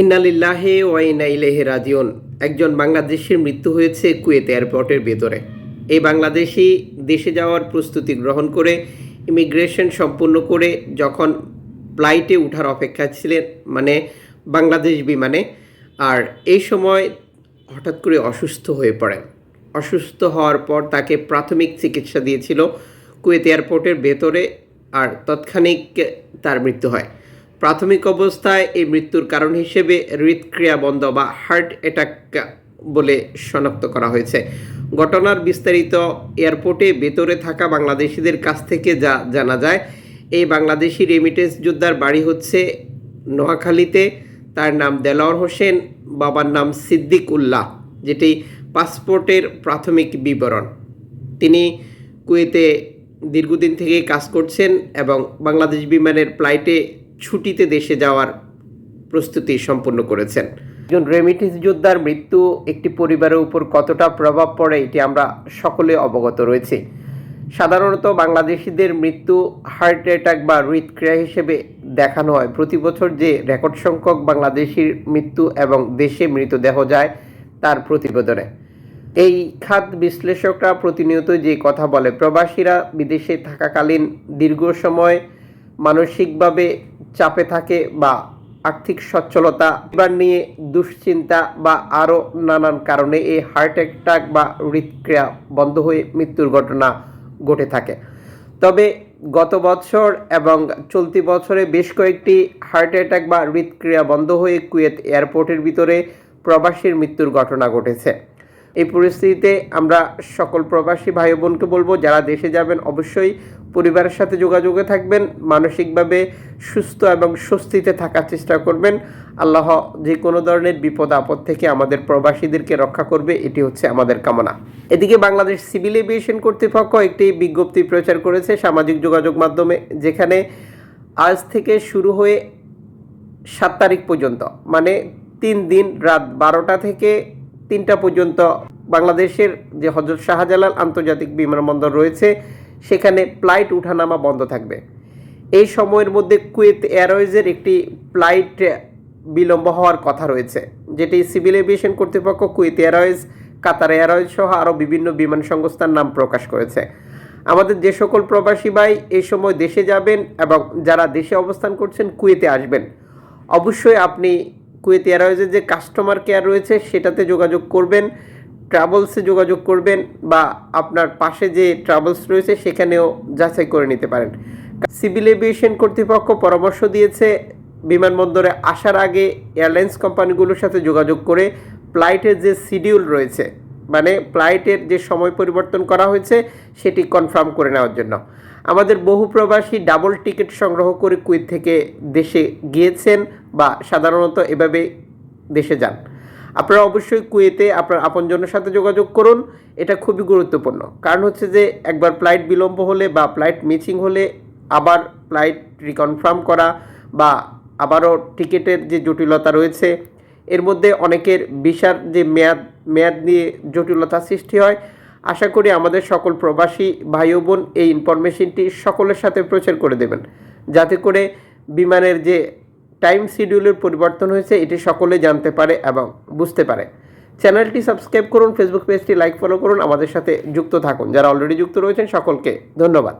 ইন্নালিল্লাহে ওয়াইনা ইলেহে রাজিউন। একজন বাংলাদেশির মৃত্যু হয়েছে কুয়েত এয়ারপোর্টের ভেতরে। এই বাংলাদেশি দেশে যাওয়ার প্রস্তুতি গ্রহণ করে, ইমিগ্রেশন সম্পূর্ণ করে যখন ফ্লাইটে ওঠার অপেক্ষা ছিলেন মানে বাংলাদেশ বিমানে, আর এই সময় হঠাৎ করে অসুস্থ হয়ে পড়েন। অসুস্থ হওয়ার পর তাকে প্রাথমিক চিকিৎসা দিয়েছিল কুয়েত এয়ারপোর্টের ভেতরে, আর তৎক্ষণিক তার মৃত্যু হয়। প্রাথমিক অবস্থায় এই মৃত্যুর কারণ হিসেবে হৃদক্রিয়া বন্ধ বা হার্ট অ্যাটাক বলে শনাক্ত করা হয়েছে। ঘটনার বিস্তারিত এয়ারপোর্টে ভেতরে থাকা বাংলাদেশিদের কাছ থেকে যা জানা যায়, এই বাংলাদেশি রেমিটেন্স যোদ্ধার বাড়ি হচ্ছে নোয়াখালীতে। তার নাম দেলোয়ার হোসেন, বাবার নাম সিদ্দিক উল্লাহ, যেটি পাসপোর্টের প্রাথমিক বিবরণ। তিনি কুয়েতে দীর্ঘদিন থেকে কাজ করছেন এবং বাংলাদেশ বিমানের ফ্লাইটে ছুটিতে দেশে যাওয়ার প্রস্তুতি সম্পন্ন করেছেন। একজন রেমিটিস যোদ্ধার মৃত্যু একটি পরিবারের উপর কতটা প্রভাব পড়ে এটি আমরা সকলে অবগত রয়েছি। সাধারণত বাংলাদেশিদের মৃত্যু হার্ট অ্যাটাক বা হৃদক্রিয়া হিসেবে দেখানো হয়। প্রতি বছর যে রেকর্ড সংখ্যক বাংলাদেশির মৃত্যু এবং দেশে মৃতদেহ যায়, তার প্রতিবেদনে। এই খাত বিশ্লেষকরা প্রতিনিয়ত যে কথা বলে, প্রবাসীরা বিদেশে থাকাকালীন দীর্ঘ সময় মানসিকভাবে চাপে থাকে বা আর্থিক সচ্ছলতা এবার নিয়ে দুশ্চিন্তা বা আরও নানান কারণে এই হার্ট অ্যাটাক বা হৃদক্রিয়া বন্ধ হয়ে মৃত্যুর ঘটনা ঘটে থাকে। তবে গত বছর এবং চলতি বছরে বেশ কয়েকটি হার্ট অ্যাটাক বা হৃদক্রিয়া বন্ধ হয়ে কুয়েত এয়ারপোর্টের ভিতরে প্রবাসীর মৃত্যুর ঘটনা ঘটেছে। এই পরিস্থিতিতে আমরা সকল প্রবাসী ভাই বোনকে বলব, যারা দেশে যাবেন অবশ্যই পরিবারের সাথে যোগাযোগে থাকবেন, মানসিকভাবে সুস্থ এবং স্বস্তিতে থাকার চেষ্টা করবেন। আল্লাহ যে কোনো ধরনের বিপদ, আপদ থেকে আমাদের প্রবাসীদেরকে রক্ষা করবে, এটি হচ্ছে আমাদের কামনা। এদিকে বাংলাদেশ সিভিল এভিয়েশন কর্তৃপক্ষ একটি বিজ্ঞপ্তি প্রচার করেছে সামাজিক যোগাযোগ মাধ্যমে, যেখানে আজ থেকে শুরু হয়ে সাত তারিখ পর্যন্ত মানে তিন দিন, রাত বারোটা থেকে তিনটা পর্যন্ত বাংলাদেশের যে হজরত শাহজালাল আন্তর্জাতিক বিমানবন্দর রয়েছে, সেখানে ফ্লাইট উঠানামা বন্ধ থাকবে। এই সময়ের মধ্যে কুয়েত এয়ারওয়েজের একটি ফ্লাইট বিলম্ব হওয়ার কথা রয়েছে, যেটি সিভিল এভিয়েশন কর্তৃপক্ষ, কুয়েত এয়ারওয়েজ, কাতার এয়ারওয়েজ সহ আরও বিভিন্ন বিমান সংস্থার নাম প্রকাশ করেছে। আমাদের যে সকল প্রবাসী ভাই এই সময় দেশে যাবেন এবং যারা দেশে অবস্থান করছেন, কুয়েতে আসবেন। অবশ্যই আপনি কুয়েত এয়ারওয়েজের যে কাস্টমার কেয়ার রয়েছে সেটাতে যোগাযোগ করবেন ট্রাভেলসে যোগাযোগ করবেন বা আপনার পাশে যে ট্রাভেলস রয়েছে সেখানেও যাচাই করে নিতে পারেন। সিভিল এভিয়েশন কর্তৃপক্ষ পরামর্শ দিয়েছে, বিমানবন্দরে আসার আগে এয়ারলাইন্স কোম্পানিগুলোর সাথে যোগাযোগ করে ফ্লাইটের যে শিডিউল রয়েছে মানে ফ্লাইটের যে সময় পরিবর্তন করা হয়েছে সেটি কনফার্ম করে নেওয়ার জন্য। আমাদের বহু প্রবাসী ডাবল টিকিট সংগ্রহ করে কুয়েত থেকে দেশে গিয়েছেন বা সাধারণত এভাবে দেশে যান। আপনারা অবশ্যই কুয়েতে আপনার আপনজনের সাথে যোগাযোগ করুন, এটা খুবই গুরুত্বপূর্ণ। কারণ হচ্ছে যে, একবার ফ্লাইট বিলম্ব হলে বা ফ্লাইট মিসিং হলে আবার ফ্লাইট রিকনফার্ম করা বা আবারও টিকিটের যে জটিলতা রয়েছে, এর মধ্যে অনেকের ভিসার যে মেয়াদ মেয়াদ নিয়ে জটিলতা সৃষ্টি হয় আশা করি আমাদের সকল প্রবাসী ভাই বোন এই ইনফরমেশনটি সকলের সাথে প্রচার করে দেবেন। যাতে করে বিমানের যে টাইম শিডিউলের পরিবর্তন হয়েছে, এটি সকলে জানতে পারে এবং বুঝতে পারে। চ্যানেলটি সাবস্ক্রাইব করুন ফেসবুক পেজটি লাইক ফলো করুন, আমাদের সাথে যুক্ত থাকুন। যারা অলরেডি যুক্ত রয়েছেন, সকলকে ধন্যবাদ।